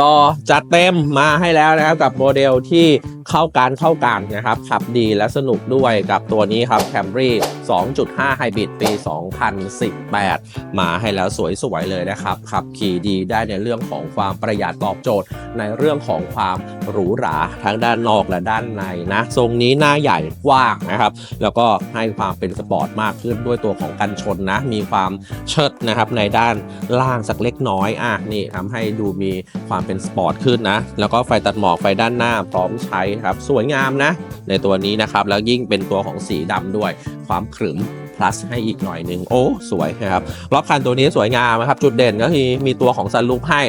รอจัดเต็มมาให้แล้วนะครับกับโมเดลที่เข้าการเข้ากันนะครับ ขับดีและสนุกด้วยกับตัวนี้ครับ Camry 2.5 Hybrid ปี 2018 มาให้แล้วสวยๆเลยนะครับ ขับขี่ดีได้ในเรื่องของความประหยัดตอบโจทย์ ในเรื่องของความหรูหราทั้งด้านนอกและด้านในนะ ทรงนี้หน้าใหญ่กว้างนะครับ แล้วก็ให้ความเป็นสปอร์ตมากขึ้นด้วยตัวของกันชนนะ มีความเชิดนะครับในด้านล่างสักเล็กน้อยอะนี่ทำให้ดูมีความความเป็นสปอร์ตขึ้นนะ แล้วก็ไฟตัดหมอกไฟด้านหน้าพร้อมใช้ครับ สวยงามนะ ในตัวนี้นะครับ แล้วยิ่งเป็นตัวของสีดำด้วยความขรึม plus ให้อีกหน่อยหนึ่งโอ้ สวยนะครับรอบคันตัวนี้สวยงามนะครับ จุดเด่นก็คือมีตัวของซันลูปให้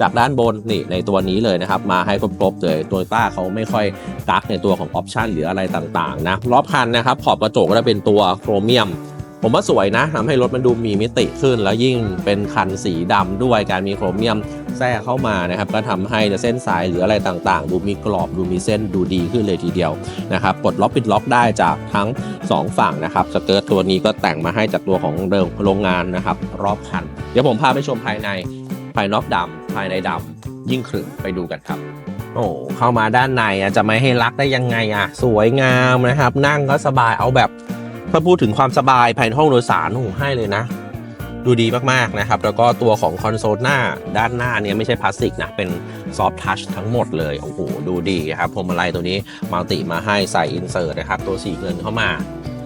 จากด้านบนนี่ในตัวนี้เลยนะครับ มาให้ครบๆเลยตัวต้าเขาไม่ค่อยกักในตัวของออปชันหรืออะไรต่างๆนะรอบคันนะครับ ขอบกระจกก็จะเป็นตัวโครเมียม ผมว่าสวยนะทำให้รถมันดูมีมิติขึ้น แล้วยิ่งเป็นคันสีดำด้วยการมีโครเมียมแทรกเข้ามานะครับก็ทำให้เส้นสายหรืออะไรต่างๆ ดูมีกรอบดูมีเส้นดูดีขึ้นเลยทีเดียวนะครับปลดล็อกปิดล็อกได้จากทั้ง 2 ฝั่งนะครับสเกิร์ตตัวนี้ก็แต่งมาให้จากตัวของเดิมโรงงานนะครับรอบคัน เดี๋ยวผมพาไปชมภายในภายนอกดำภายในดำยิ่งขรึมไปดูกันครับโอ้เข้ามาด้านในอะจะไม่ให้รักได้ยังไงอะ สวยงามนะครับ นั่งก็สบายเอาแบบ ถ้าพูดถึงความสบายภายในห้องโดยสารโอ้ให้เลยนะ ดูดีมากๆนะครับ แล้วก็ตัวของคอนโซลหน้าด้านหน้าเนี่ยไม่ใช่พลาสติกนะ เป็นซอฟทัชทั้งหมดเลย โอ้โห ดูดีครับพวงมาลัยตัวนี้มัลติมาให้ใส่อินเสิร์ตนะครับ ตัวสีเงินเข้ามา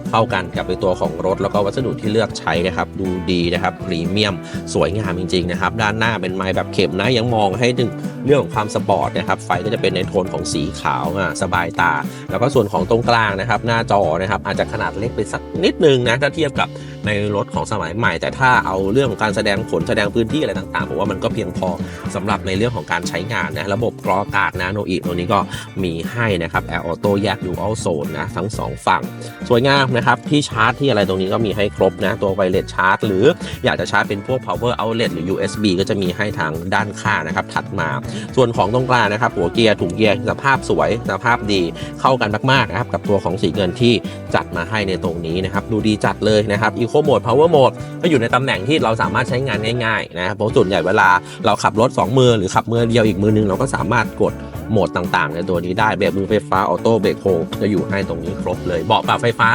เข้ากันกับในตัวของรถ แล้วก็วัสดุที่เลือกใช้นะครับดูดีนะครับพรีเมียมสวยงามจริงๆนะครับด้านหน้าเป็นไม้แบบเข็มนะยังมองให้ถึงเรื่องของความสปอร์ตนะครับไฟก็จะเป็นในโทนของสีขาวอะสบายตา แล้วก็ส่วนของตรงกลางนะครับหน้าจอนะครับอาจจะขนาดเล็กไปสักนิดนึงนะถ้าเทียบกับในรถของสมัยใหม่ แต่ถ้าเอาเรื่องของการแสดงผลแสดงพื้นที่อะไรต่างๆผมว่ามันก็เพียงพอสำหรับในเรื่องของการใช้งานนะระบบกรออากาศนะโนอีตัวนี้ก็มีให้นะครับแอร์ออโต้แยกดูอัลโซนนะทั้งสองฝั่ง สวยงามนะครับที่ชาร์จที่อะไรตรงนี้ก็มีให้ครบนะตัวไวเลสชาร์จหรืออยากจะชาร์จเป็นพวก power outlet หรือ USB ก็จะมีให้ทางด้านข้างนะครับถัดมาส่วนของตรงกลางนะครับหัวเกียร์ถุงเกียร์สภาพสวยสภาพดีเข้ากันมากๆนะครับกับตัวของสีเงินที่จัดมาให้ในตรงนี้นะครับดูดีจัดเลยนะครับอีก Eco Mode Power Mode ก็อยู่ในตำแหน่งที่เราสามารถใช้งานง่ายๆนะครับเพราะส่วนใหญ่เวลาเราขับรถ 2 มือหรือขับมือเดียวอีกมือนึงเราก็สามารถกด โหมดต่างๆ ในตัวนี้ได้เบรกมือไฟฟ้าออโต้เบรกโฮจะอยู่ให้ตรงนี้ครบเลยเบาะปรับไฟฟ้า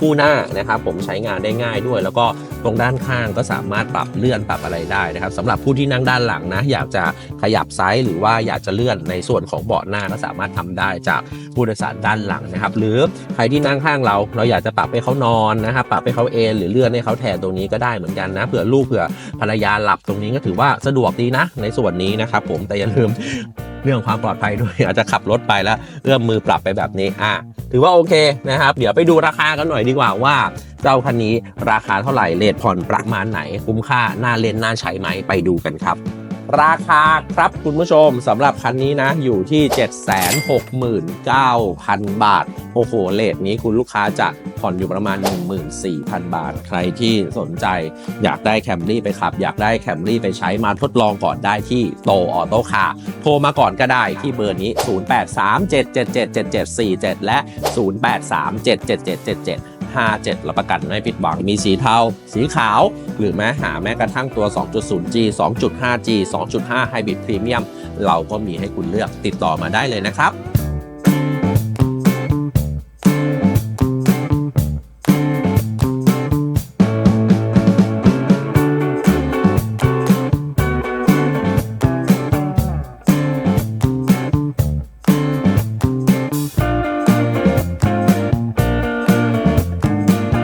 คู่หน้านะครับผมใช้งานได้ง่ายด้วย แล้วก็ตรงด้านข้างก็สามารถปรับเลื่อนปรับอะไรได้นะครับสำหรับผู้ที่นั่งด้านหลังนะอยากจะขยับไซส์หรือว่าอยากจะเลื่อนในส่วนของเบาะหน้าก็สามารถทำได้จากผู้โดยสารด้านหลังนะครับหรือใครที่นั่งข้างเรา เราอยากจะปรับให้เขานอนนะครับปรับให้เขาเอนหรือเลื่อนให้เขาแทนตรงนี้ก็ได้เหมือนกันนะเผื่อลูกเผื่อภรรยาหลับตรงนี้ก็ถือว่าสะดวกดีนะ ในส่วนนี้นะครับผมแต่อย่าลืม เรื่องความปลอดภัยด้วยอาจจะขับรถไปแล้วเอื้อมมือปรับไปแบบนี้อะถือว่าโอเคนะครับ เดี๋ยวไปดูราคากันหน่อยดีกว่าว่าเจ้าคันนี้ราคาเท่าไหร่เลทผ่อนประมาณไหน คุ้มค่าน่าเล่นน่าใช้ไหมไปดูกันครับราคาครับคุณผู้ชมสำหรับคันนี้นะ อยู่ที่ 769,000 บาท โอ้โหเลทนี้คุณลูกค้าจะ ผ่อนอยู่ประมาณ 14,000 บาท ใครที่สนใจอยากได้แคมรี่ไปขับ อยากได้แคมรี่ไปใช้มาทดลองก่อนได้ที่โตออโต้คาร์โทรมาก่อนก็ได้ที่เบอร์นี้ 0837777747 และ 08377777 57รับประกันไม่ผิดหวัง มีสีเทา สีขาว หรือแม้หาแม้กระทั่งตัว 2.0G 2.5G 2.5 Hybrid Premium เราก็มีให้คุณเลือกติดต่อมาได้เลยนะครับ